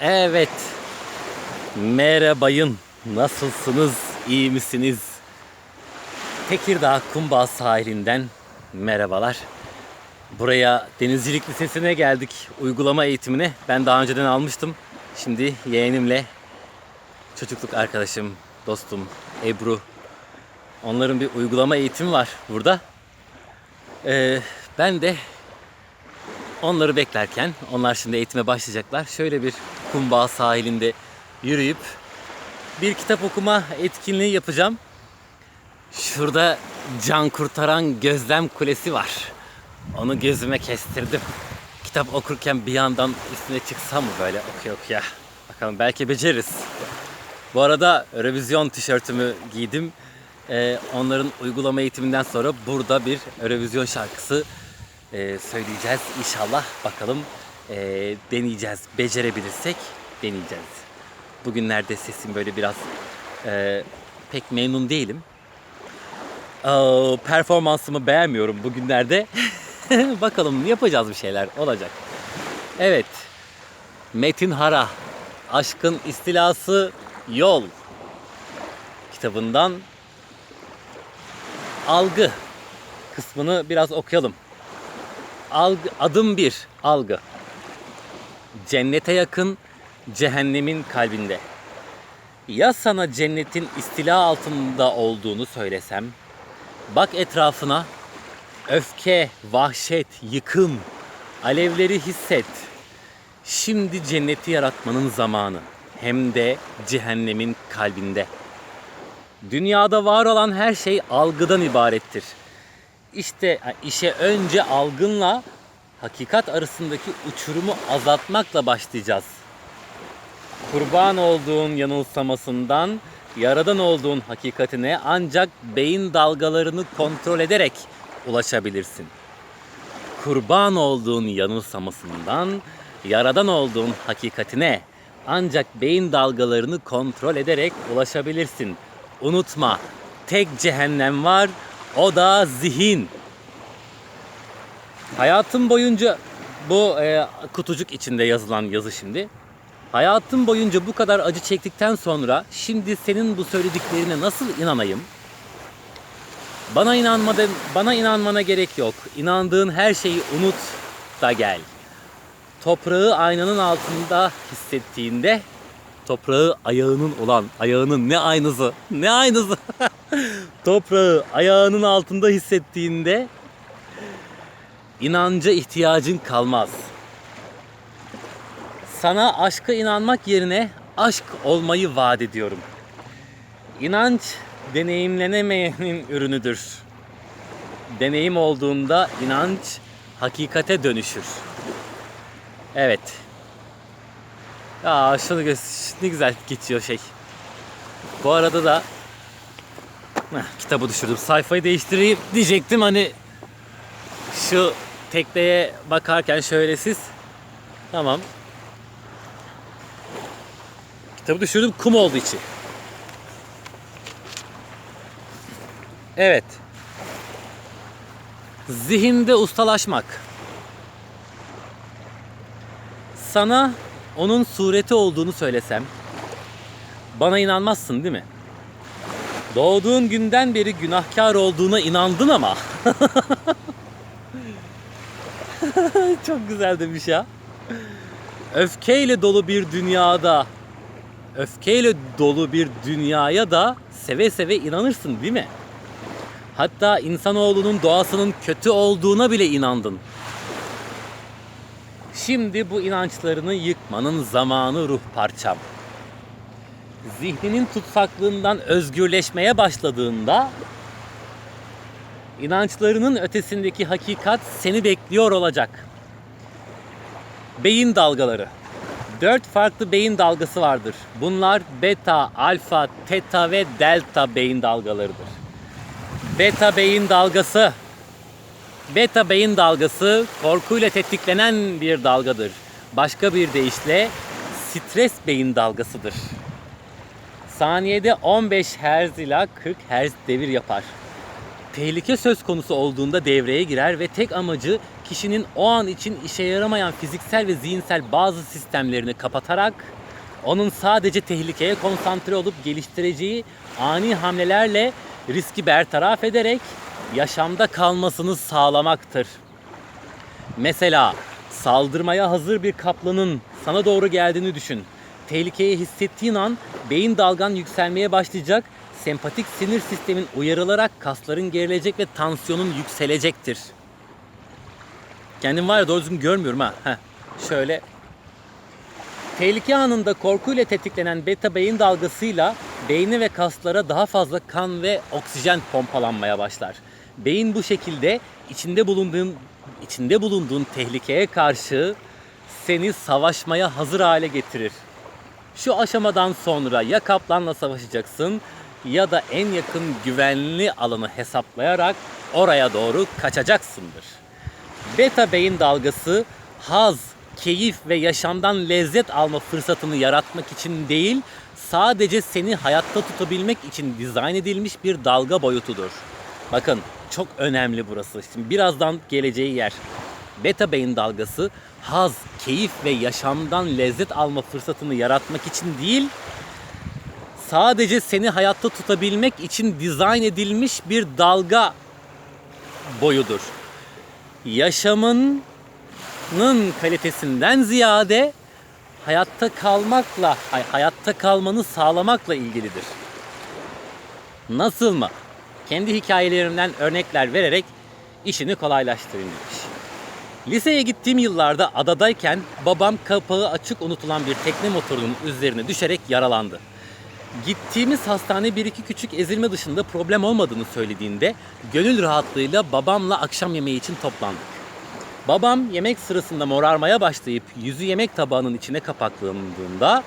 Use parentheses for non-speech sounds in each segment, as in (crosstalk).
Evet. Merhabayın. Nasılsınız? İyi misiniz? Tekirdağ Kumbağ sahilinden merhabalar. Buraya Denizcilik Lisesi'ne geldik. Uygulama eğitimine. Ben daha önceden almıştım. Şimdi yeğenimle çocukluk arkadaşım, dostum Ebru. Onların bir uygulama eğitimi var burada. Ee, ben de Onları beklerken, onlar şimdi eğitime başlayacaklar. Şöyle bir kumbağa sahilinde yürüyüp bir kitap okuma etkinliği yapacağım. Şurada can kurtaran gözlem kulesi var. Onu gözüme kestirdim. Kitap okurken bir yandan üstüne çıksam mı böyle okuya okuya. Bakalım belki beceririz. Bu arada revizyon tişörtümü giydim. Ee, onların uygulama eğitiminden sonra burada bir revizyon şarkısı e, söyleyeceğiz inşallah. Bakalım e, deneyeceğiz. Becerebilirsek deneyeceğiz. Bugünlerde sesim böyle biraz e, pek memnun değilim. Aa, performansımı beğenmiyorum bugünlerde. (laughs) Bakalım yapacağız bir şeyler olacak. Evet. Metin Hara. Aşkın istilası yol. Kitabından algı kısmını biraz okuyalım. Algı, adım bir, algı. Cennete yakın, cehennemin kalbinde. Ya sana cennetin istila altında olduğunu söylesem? Bak etrafına, öfke, vahşet, yıkım, alevleri hisset. Şimdi cenneti yaratmanın zamanı. Hem de cehennemin kalbinde. Dünyada var olan her şey algıdan ibarettir. İşte işe önce algınla hakikat arasındaki uçurumu azaltmakla başlayacağız. Kurban olduğun yanılsamasından yaradan olduğun hakikatine ancak beyin dalgalarını kontrol ederek ulaşabilirsin. Kurban olduğun yanılsamasından yaradan olduğun hakikatine ancak beyin dalgalarını kontrol ederek ulaşabilirsin. Unutma, tek cehennem var, o da zihin. Hayatım boyunca bu e, kutucuk içinde yazılan yazı şimdi. Hayatım boyunca bu kadar acı çektikten sonra şimdi senin bu söylediklerine nasıl inanayım? Bana inanmadan bana inanmana gerek yok. İnandığın her şeyi unut da gel. Toprağı aynanın altında hissettiğinde toprağı ayağının olan ayağının ne aynısı ne aynısı (laughs) toprağı ayağının altında hissettiğinde inanca ihtiyacın kalmaz. Sana aşka inanmak yerine aşk olmayı vaat ediyorum. İnanç deneyimlenemeyenin ürünüdür. Deneyim olduğunda inanç hakikate dönüşür. Evet. Ya şunu ne güzel geçiyor şey. Bu arada da Heh, kitabı düşürdüm. Sayfayı değiştireyim diyecektim hani şu tekneye bakarken şöyle siz tamam. Kitabı düşürdüm kum oldu içi. Evet. Zihinde ustalaşmak. Sana onun sureti olduğunu söylesem bana inanmazsın değil mi? Doğduğun günden beri günahkar olduğuna inandın ama. (laughs) (laughs) Çok güzel demiş ya. Öfkeyle dolu bir dünyada, öfkeyle dolu bir dünyaya da seve seve inanırsın değil mi? Hatta insanoğlunun doğasının kötü olduğuna bile inandın. Şimdi bu inançlarını yıkmanın zamanı ruh parçam. Zihninin tutsaklığından özgürleşmeye başladığında inançlarının ötesindeki hakikat seni bekliyor olacak. Beyin dalgaları. Dört farklı beyin dalgası vardır. Bunlar beta, alfa, teta ve delta beyin dalgalarıdır. Beta beyin dalgası Beta beyin dalgası korkuyla tetiklenen bir dalgadır. Başka bir deyişle stres beyin dalgasıdır. Saniyede 15 Hz ila 40 Hz devir yapar. Tehlike söz konusu olduğunda devreye girer ve tek amacı kişinin o an için işe yaramayan fiziksel ve zihinsel bazı sistemlerini kapatarak onun sadece tehlikeye konsantre olup geliştireceği ani hamlelerle riski bertaraf ederek yaşamda kalmasını sağlamaktır. Mesela saldırmaya hazır bir kaplanın sana doğru geldiğini düşün. Tehlikeyi hissettiğin an beyin dalgan yükselmeye başlayacak. Sempatik sinir sistemin uyarılarak kasların gerilecek ve tansiyonun yükselecektir. Kendim var ya doğru düzgün görmüyorum ha. Heh. Şöyle Tehlike anında korkuyla tetiklenen beta beyin dalgasıyla beyni ve kaslara daha fazla kan ve oksijen pompalanmaya başlar. Beyin bu şekilde içinde bulunduğun içinde bulunduğun tehlikeye karşı seni savaşmaya hazır hale getirir. Şu aşamadan sonra ya kaplanla savaşacaksın ya da en yakın güvenli alanı hesaplayarak oraya doğru kaçacaksındır. Beta beyin dalgası haz, keyif ve yaşamdan lezzet alma fırsatını yaratmak için değil, sadece seni hayatta tutabilmek için dizayn edilmiş bir dalga boyutudur. Bakın çok önemli burası. Şimdi birazdan geleceği yer. Beta beyin dalgası haz, keyif ve yaşamdan lezzet alma fırsatını yaratmak için değil, sadece seni hayatta tutabilmek için dizayn edilmiş bir dalga boyudur. Yaşamının kalitesinden ziyade hayatta kalmakla, hay- hayatta kalmanı sağlamakla ilgilidir. Nasıl mı? Kendi hikayelerimden örnekler vererek işini kolaylaştırayım demiş. Liseye gittiğim yıllarda adadayken babam kapağı açık unutulan bir tekne motorunun üzerine düşerek yaralandı. Gittiğimiz hastane bir iki küçük ezilme dışında problem olmadığını söylediğinde gönül rahatlığıyla babamla akşam yemeği için toplandık. Babam yemek sırasında morarmaya başlayıp yüzü yemek tabağının içine kapaklandığında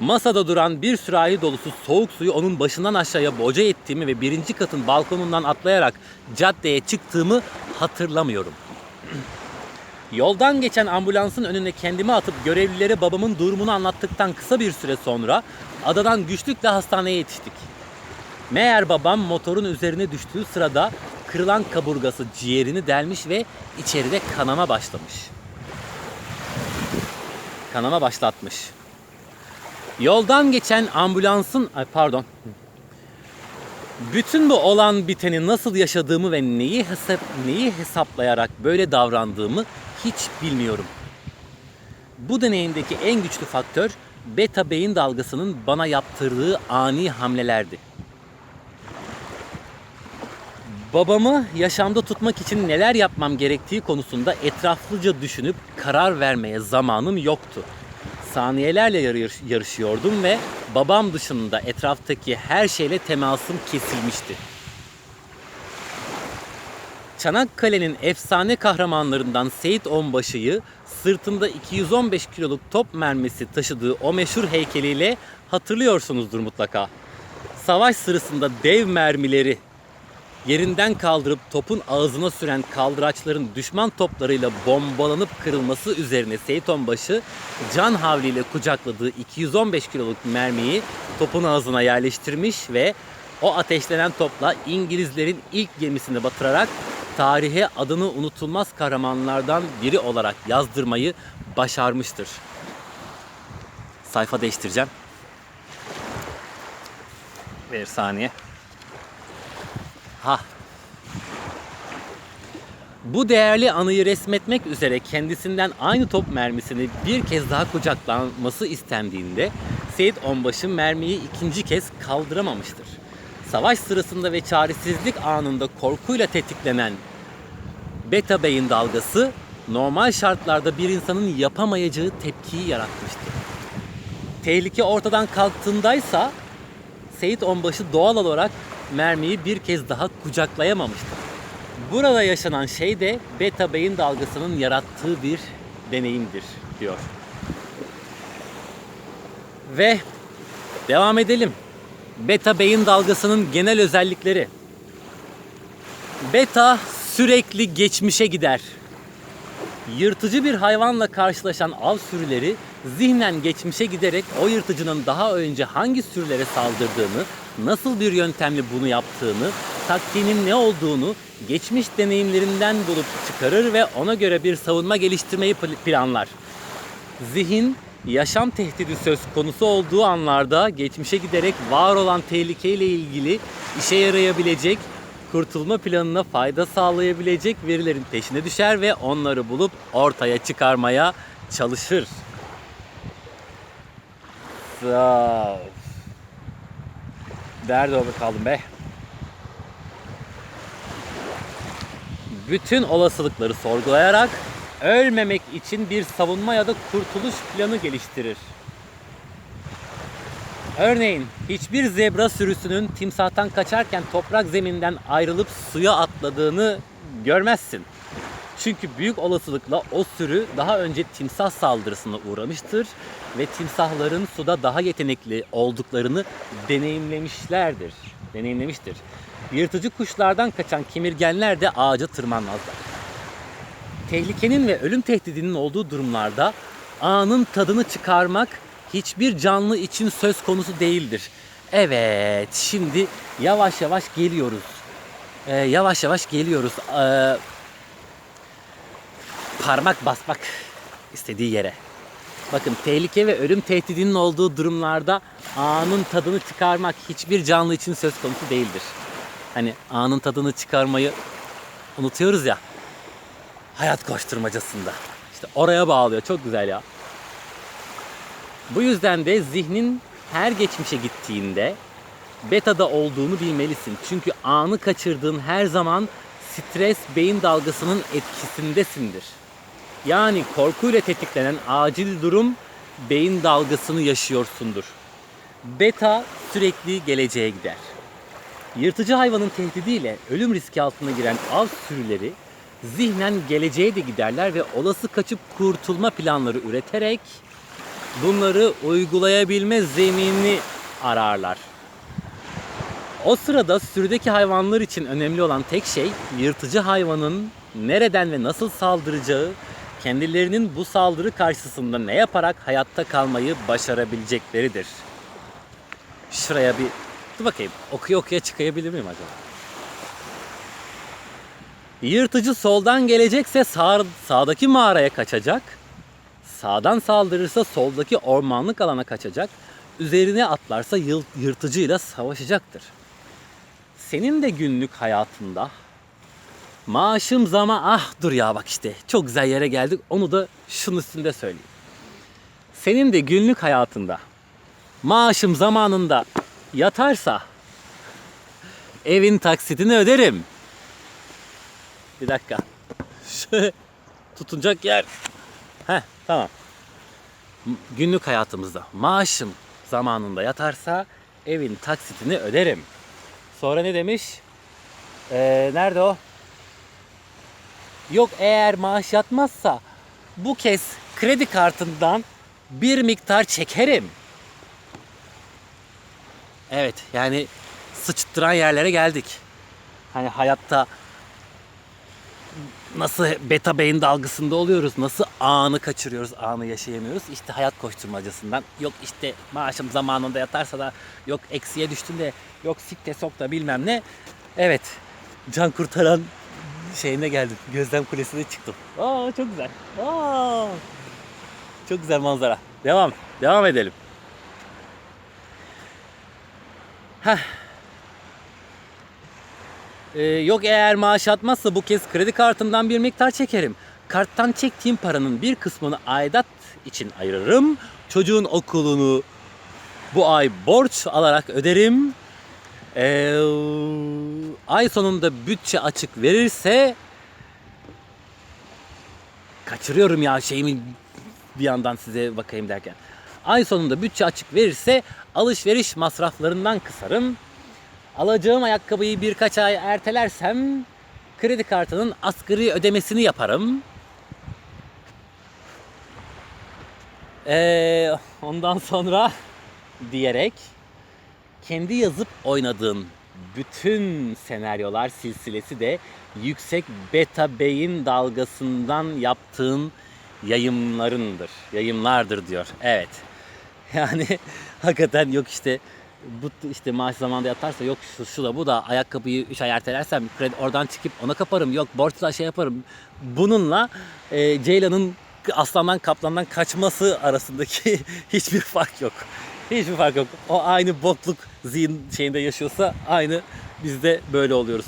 masada duran bir sürahi dolusu soğuk suyu onun başından aşağıya boca ettiğimi ve birinci katın balkonundan atlayarak caddeye çıktığımı hatırlamıyorum. Yoldan geçen ambulansın önüne kendimi atıp görevlilere babamın durumunu anlattıktan kısa bir süre sonra adadan güçlükle hastaneye yetiştik. Meğer babam motorun üzerine düştüğü sırada kırılan kaburgası ciğerini delmiş ve içeride kanama başlamış. Kanama başlatmış. Yoldan geçen ambulansın, ay pardon. Bütün bu olan biteni nasıl yaşadığımı ve neyi hesap neyi hesaplayarak böyle davrandığımı hiç bilmiyorum. Bu deneyimdeki en güçlü faktör beta beyin dalgasının bana yaptırdığı ani hamlelerdi. Babamı yaşamda tutmak için neler yapmam gerektiği konusunda etraflıca düşünüp karar vermeye zamanım yoktu. Saniyelerle yarış- yarışıyordum ve babam dışında etraftaki her şeyle temasım kesilmişti. Çanakkale'nin efsane kahramanlarından Seyit Onbaşı'yı sırtında 215 kiloluk top mermisi taşıdığı o meşhur heykeliyle hatırlıyorsunuzdur mutlaka. Savaş sırasında dev mermileri yerinden kaldırıp topun ağzına süren kaldıraçların düşman toplarıyla bombalanıp kırılması üzerine Seyit Onbaşı can havliyle kucakladığı 215 kiloluk mermiyi topun ağzına yerleştirmiş ve o ateşlenen topla İngilizlerin ilk gemisini batırarak tarihe adını unutulmaz kahramanlardan biri olarak yazdırmayı başarmıştır. Sayfa değiştireceğim. Bir saniye. Ha. Bu değerli anıyı resmetmek üzere kendisinden aynı top mermisini bir kez daha kucaklanması istendiğinde Seyit Onbaşı mermiyi ikinci kez kaldıramamıştır. Savaş sırasında ve çaresizlik anında korkuyla tetiklenen beta beyin dalgası normal şartlarda bir insanın yapamayacağı tepkiyi yaratmıştır. Tehlike ortadan kalktığındaysa Seyit Onbaşı doğal olarak mermiyi bir kez daha kucaklayamamıştır. Burada yaşanan şey de beta beyin dalgasının yarattığı bir deneyimdir diyor. Ve devam edelim. Beta beyin dalgasının genel özellikleri. Beta sürekli geçmişe gider. Yırtıcı bir hayvanla karşılaşan av sürüleri zihnen geçmişe giderek o yırtıcının daha önce hangi sürülere saldırdığını, nasıl bir yöntemle bunu yaptığını, taktiğinin ne olduğunu geçmiş deneyimlerinden bulup çıkarır ve ona göre bir savunma geliştirmeyi pl- planlar. Zihin yaşam tehdidi söz konusu olduğu anlarda geçmişe giderek var olan tehlikeyle ilgili işe yarayabilecek, kurtulma planına fayda sağlayabilecek verilerin peşine düşer ve onları bulup ortaya çıkarmaya çalışır. Ol. Nerede orada kaldım be? Bütün olasılıkları sorgulayarak ölmemek için bir savunma ya da kurtuluş planı geliştirir. Örneğin hiçbir zebra sürüsünün timsahtan kaçarken toprak zeminden ayrılıp suya atladığını görmezsin. Çünkü büyük olasılıkla o sürü daha önce timsah saldırısına uğramıştır ve timsahların suda daha yetenekli olduklarını deneyimlemişlerdir. Deneyimlemiştir. Yırtıcı kuşlardan kaçan kemirgenler de ağaca tırmanmazlar. Tehlikenin ve ölüm tehdidinin olduğu durumlarda anın tadını çıkarmak hiçbir canlı için söz konusu değildir. Evet, şimdi yavaş yavaş geliyoruz. Ee, yavaş yavaş geliyoruz. Ee, parmak basmak istediği yere. Bakın tehlike ve ölüm tehdidinin olduğu durumlarda anın tadını çıkarmak hiçbir canlı için söz konusu değildir. Hani anın tadını çıkarmayı unutuyoruz ya. Hayat koşturmacasında. İşte oraya bağlıyor. Çok güzel ya. Bu yüzden de zihnin her geçmişe gittiğinde betada olduğunu bilmelisin. Çünkü anı kaçırdığın her zaman stres beyin dalgasının etkisindesindir. Yani korkuyla tetiklenen acil durum beyin dalgasını yaşıyorsundur. Beta sürekli geleceğe gider. Yırtıcı hayvanın tehdidiyle ölüm riski altına giren av sürüleri zihnen geleceğe de giderler ve olası kaçıp kurtulma planları üreterek bunları uygulayabilme zeminini ararlar. O sırada sürüdeki hayvanlar için önemli olan tek şey yırtıcı hayvanın nereden ve nasıl saldıracağı, kendilerinin bu saldırı karşısında ne yaparak hayatta kalmayı başarabilecekleridir. Şuraya bir dur bakayım okuya okuya çıkayabilir miyim acaba? Yırtıcı soldan gelecekse sağ, sağdaki mağaraya kaçacak. Sağdan saldırırsa soldaki ormanlık alana kaçacak. Üzerine atlarsa yırtıcıyla savaşacaktır. Senin de günlük hayatında maaşım zama ah dur ya bak işte çok güzel yere geldik onu da şunun üstünde söyleyeyim. Senin de günlük hayatında maaşım zamanında yatarsa evin taksitini öderim. Bir dakika. Tutunacak yer. Heh tamam. Günlük hayatımızda maaşım zamanında yatarsa evin taksitini öderim. Sonra ne demiş? Ee, nerede o? Yok eğer maaş yatmazsa bu kez kredi kartından bir miktar çekerim. Evet yani sıçtıran yerlere geldik. Hani hayatta nasıl beta beyin dalgasında oluyoruz, nasıl anı kaçırıyoruz, anı yaşayamıyoruz. İşte hayat koşturmacasından yok işte maaşım zamanında yatarsa da yok eksiye düştüm de yok sikte sok da bilmem ne. Evet can kurtaran şeyine geldim. Gözlem kulesine çıktım. Aa çok güzel. Aa, çok güzel manzara. Devam. Devam edelim. Heh. Ee, yok eğer maaş atmazsa bu kez kredi kartımdan bir miktar çekerim. Karttan çektiğim paranın bir kısmını aidat için ayırırım. Çocuğun okulunu bu ay borç alarak öderim. Ee, ay sonunda bütçe açık verirse kaçırıyorum ya şeyimi bir yandan size bakayım derken. Ay sonunda bütçe açık verirse alışveriş masraflarından kısarım. Alacağım ayakkabıyı birkaç ay ertelersem kredi kartının asgari ödemesini yaparım. Ee, ondan sonra diyerek kendi yazıp oynadığın bütün senaryolar silsilesi de yüksek beta beyin dalgasından yaptığın yayımlarındır. Yayımlardır diyor. Evet. (laughs) Yani hakikaten yok işte bu işte maaş zamanında yatarsa yok şu, şu da bu da ayakkabıyı 3 ay ertelersem kredi oradan çıkıp ona kaparım yok borçla şey yaparım. Bununla e, Ceylan'ın aslandan kaplandan kaçması arasındaki (laughs) hiçbir fark yok. Hiçbir fark yok. O aynı bokluk zihin şeyinde yaşıyorsa aynı biz de böyle oluyoruz.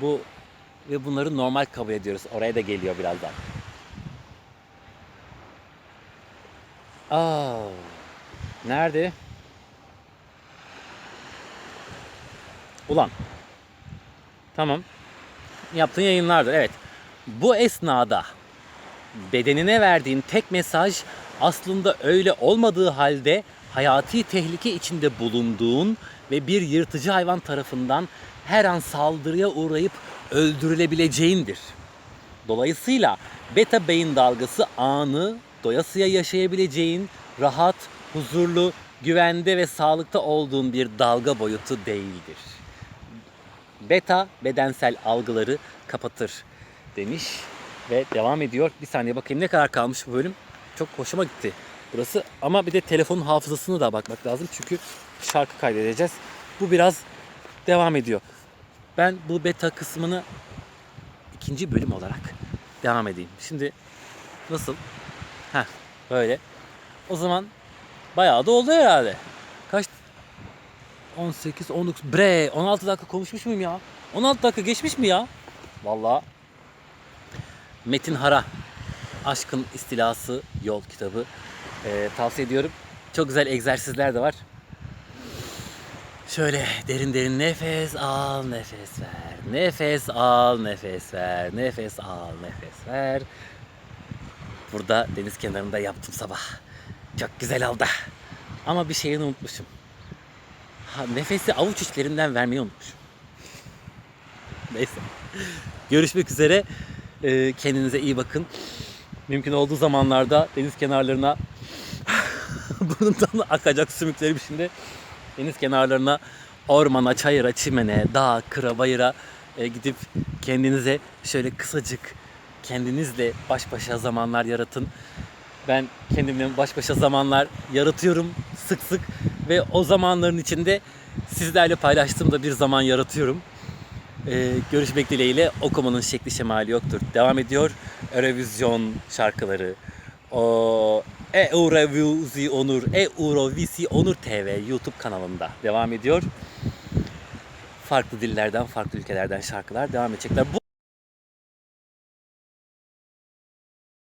Bu ve bunları normal kabul ediyoruz. Oraya da geliyor birazdan. Aa, nerede? Ulan. Tamam. Yaptığın yayınlardır. Evet. Bu esnada bedenine verdiğin tek mesaj aslında öyle olmadığı halde hayati tehlike içinde bulunduğun ve bir yırtıcı hayvan tarafından her an saldırıya uğrayıp öldürülebileceğindir. Dolayısıyla beta beyin dalgası anı doyasıya yaşayabileceğin rahat, huzurlu, güvende ve sağlıkta olduğun bir dalga boyutu değildir. Beta bedensel algıları kapatır demiş ve devam ediyor. Bir saniye bakayım ne kadar kalmış bu bölüm. Çok hoşuma gitti burası. Ama bir de telefonun hafızasını da bakmak lazım. Çünkü şarkı kaydedeceğiz. Bu biraz devam ediyor. Ben bu beta kısmını ikinci bölüm olarak devam edeyim. Şimdi nasıl? Heh böyle. O zaman bayağı da oldu herhalde. Kaç? 18, 19, bre 16 dakika konuşmuş muyum ya? 16 dakika geçmiş mi ya? Vallahi Metin Hara Aşkın İstilası Yol kitabı Ee, tavsiye ediyorum. Çok güzel egzersizler de var. Şöyle derin derin nefes al, nefes ver. Nefes al, nefes ver. Nefes al, nefes ver. Burada deniz kenarında yaptım sabah. Çok güzel oldu. Ama bir şeyini unutmuşum. Ha, nefesi avuç içlerinden vermeyi unutmuşum. Neyse. Görüşmek üzere. Ee, kendinize iyi bakın. Mümkün olduğu zamanlarda deniz kenarlarına (laughs) burnumdan akacak sümüklerim şimdi deniz kenarlarına ormana, çayıra, çimene, dağa, kıra, bayıra e, gidip kendinize şöyle kısacık kendinizle baş başa zamanlar yaratın. Ben kendimle baş başa zamanlar yaratıyorum sık sık ve o zamanların içinde sizlerle paylaştığımda bir zaman yaratıyorum. Ee, görüşmek dileğiyle okumanın şekli şemali yoktur. Devam ediyor. Eurovision şarkıları. O Eurovisi Onur, Eurovisi Onur TV YouTube kanalında devam ediyor. Farklı dillerden, farklı ülkelerden şarkılar devam edecekler. Bu